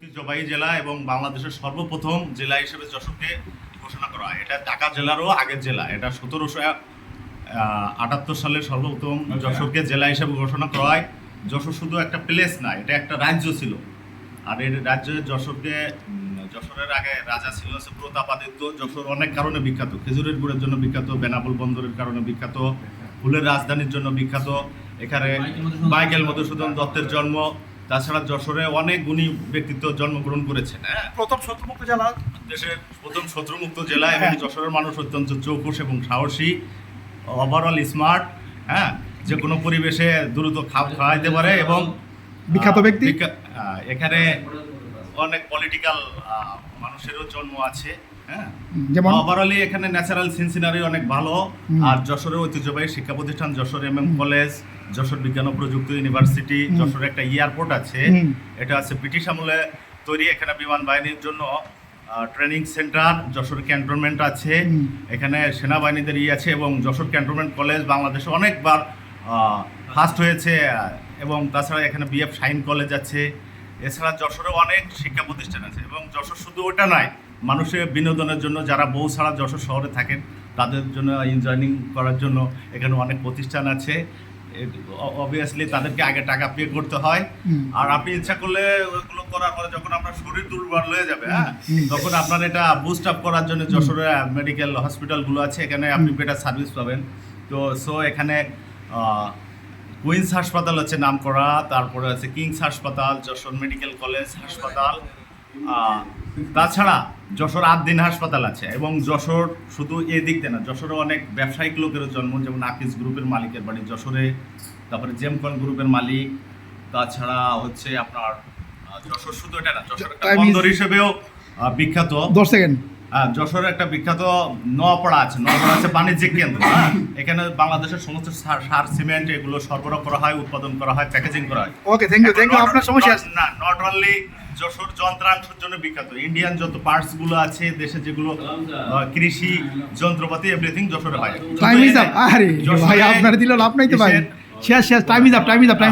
ঐতিহ্যবাহী জেলা এবং বাংলাদেশের সর্বপ্রথম জেলা হিসেবে যশোরকে ঘোষণা করা হয়। এটা ঢাকা জেলারও আগের জেলা। এটা সতেরোশো আটাত্তর সালে সর্বপ্রথম যশোরকে জেলা হিসেবে ঘোষণা করা হয়। যশোর শুধু একটা প্লেস না এটা একটা রাজ্য ছিল। আর এই রাজ্যে যশোরকে যশোরের আগে রাজা ছিল হচ্ছে প্রতাপাদিত্য যশোর অনেক কারণে বিখ্যাত। খেজুরের গুড়ের জন্য বিখ্যাত বেনাপোল বন্দরের কারণে বিখ্যাত ফুলের রাজধানীর জন্য বিখ্যাত। এখানে মাইকেল মধুসূদন দত্তের জন্ম। তাছাড়া যশোরে অনেক গুণী ব্যক্তিত্ব জন্মগ্রহণ করেছেন হ্যাঁ? প্রথম শত্রুমুক্ত জেলা? দেশের প্রথম শত্রুমুক্ত জেলা এবং যশোরের মানুষ অত্যন্ত চৌকুশ এবং সাহসী ওভারঅল স্মার্ট হ্যাঁ? যে কোনো পরিবেশে দ্রুত খাপ খাওয়াইতে পারে এবং বিখ্যাত ব্যক্তি? এখানে অনেক পলিটিক্যাল মানুষেরও জন্ম আছে হ্যাঁ? যেমন? ওভারঅলি এখানে ন্যাচারাল সিনসিনারি অনেক ভালো আর যশোরের ঐতিহ্যবাহী শিক্ষা প্রতিষ্ঠান Jessore M M college Jessore বিজ্ঞান ও প্রযুক্তি ইউনিভার্সিটি। যশোরে একটা এয়ারপোর্ট আছে। এটা আছে ব্রিটিশ আমলে তৈরি এখানে বিমান বাহিনীর জন্য ট্রেনিং সেন্টার যশোর ক্যান্টনমেন্ট আছে। এখানে সেনাবাহিনীদের ইয়ে আছে এবং যশোর ক্যান্টনমেন্ট কলেজ বাংলাদেশে অনেকবার ফার্স্ট হয়েছে এবং তাছাড়া এখানে বিএফ শাইন কলেজ আছে। এছাড়া যশোরে অনেক শিক্ষা প্রতিষ্ঠান আছে এবং যশোর শুধু ওটা নয় মানুষের বিনোদনের জন্য যারা বউ ছাড়া যশোর শহরে থাকেন তাদের জন্য এনজয়নিং করার জন্য এখানে অনেক প্রতিষ্ঠান আছে। অবভিয়াসলি তাদেরকে আগে টাকা পে করতে হয়। আর আপনি ইচ্ছা করলে ওগুলো করার পরে যখন আপনার শরীর দুর্বল হয়ে যাবে হ্যাঁ তখন আপনার এটা বুস্ট আপ করার জন্য যশোরে মেডিকেল হসপিটালগুলো আছে এখানে আপনি বেটার সার্ভিস পাবেন। তো সো এখানে কুইন্স হাসপাতাল আছে নাম করা তারপরে আছে কিংস হাসপাতাল যশোর মেডিকেল কলেজ হাসপাতাল তাছাড়া যশোর আট দিন হাসপাতাল আছে এবং যশোর শুধু এদিক দিয়ে না যশোরে অনেক ব্যবসায়িক লোকের জন্ম যেমন আকিস গ্রুপের মালিকের বাড়ি যশোরে তারপরে জেমকন গ্রুপের মালিক তাছাড়া হচ্ছে আপনার যশোর শুধু এটা না যশোর একটা বন্দর হিসেবেও বিখ্যাত। দশ সেকেন্ড। হ্যাঁ যশোরে একটা বিখ্যাত নোয়াপাড়া আছে নোয়াপাড়া আছে বাণিজ্যিক কেন্দ্র হ্যাঁ? এখানে বাংলাদেশের সমস্ত সার সার সিমেন্ট এগুলো সরবরাহ করা হয় উৎপাদন করা হয় প্যাকেজিং করা হয়। Okay thank you thank you আপনার সমস্যা না নট অনলি যশোর যন্ত্রাংশের জন্য বিখ্যাত। ইন্ডিয়ান যত পার্টসগুলো আছে দেশে যেগুলো কৃষি যন্ত্রপাতি এভরিথিং যশোরে হয় টাইম ইজ আপ আরে ভাই আপনারা দিল লাভ নাই তো ভাই। শেষ শেষ time is up time is up time